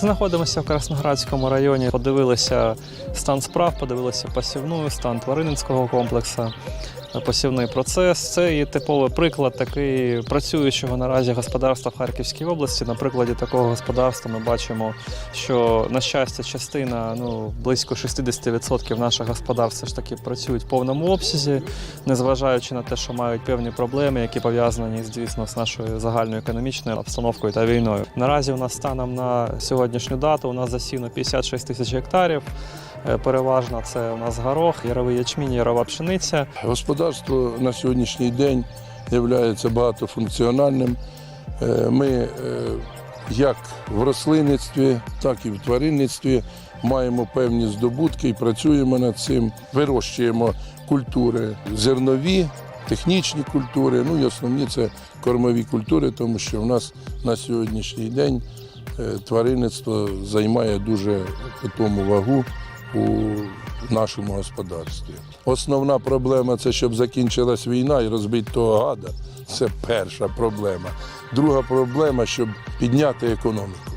Знаходимося в Красноградському районі. Подивилися стан справ, подивилися пасівну, стан тваринницького комплексу, посівний процес. Це і типовий приклад такий працюючого наразі господарства в Харківській області. На прикладі такого господарства ми бачимо, що на щастя, частина ну близько 60% наших господарств все ж таки працюють в повному обсязі, незважаючи на те, що мають певні проблеми, які пов'язані звісно з нашою загальною економічною обстановкою та війною. Наразі у нас станом на сьогоднішню дату у нас засіяно 56 тисяч гектарів. Е, Переважно це у нас горох, яровий ячмінь, ярова пшениця. Господарство на сьогоднішній день є багатофункціональним. Е, Ми е, як в рослинництві, так і в тваринництві маємо певні здобутки і працюємо над цим. Вирощуємо культури зернові, технічні культури, ну і основні це кормові культури, тому що в нас на сьогоднішній день е, тваринництво займає дуже питому вагу у нашому господарстві. Основна проблема це щоб закінчилась війна і розбити того гада. Це перша проблема. Друга проблема, щоб підняти економіку.